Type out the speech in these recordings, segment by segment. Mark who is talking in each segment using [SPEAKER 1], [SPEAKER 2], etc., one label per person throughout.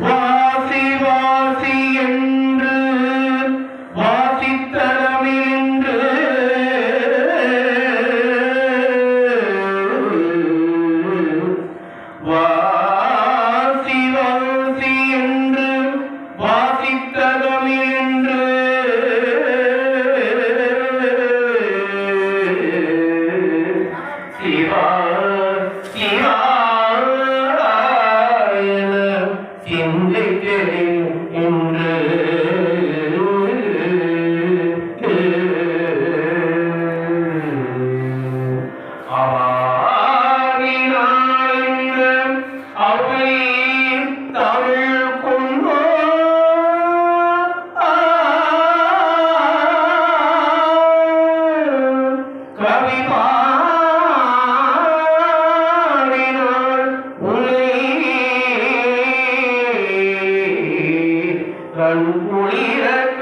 [SPEAKER 1] வாசி வாசி என்று வாசித்தளமின்று வாசி வாசி என்று வாசித்தளமின்று சிவா சிந்தைகளில் என்று கண் குளிரக்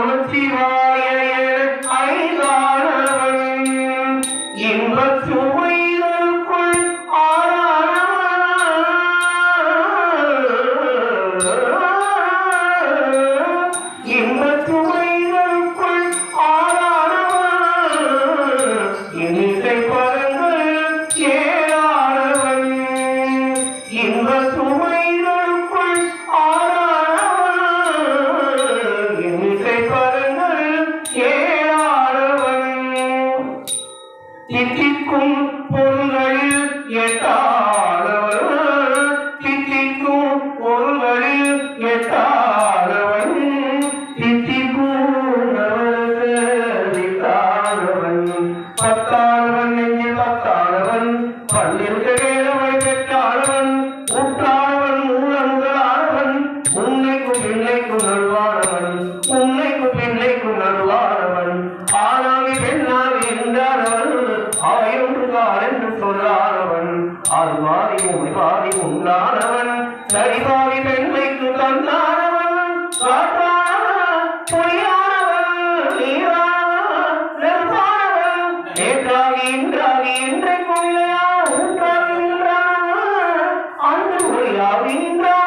[SPEAKER 1] நமச்சிவாய தித்திக்கும் பொருள்களில் எட்டாதவன் தித்திக்கும் பொருள்களில் எட்டாதவன் தித்திக்கும் நவசரித்தானவன் பத்தானவன் நெஞ்சில் பத்தானவன் பன்னிரண்டு ஆழ்வாரி உள்வாரி உண்டானவன் சரிபாவி பெண்மைக்கு தந்தானவன் காற்றானவன் பொய்யானவன். நீரானவன் நெருப்பானவன். நேற்றாகி இன்றாகி இன்றைக்கும் இல்லையா நின்றானவன். அன்று நின்றானவன்.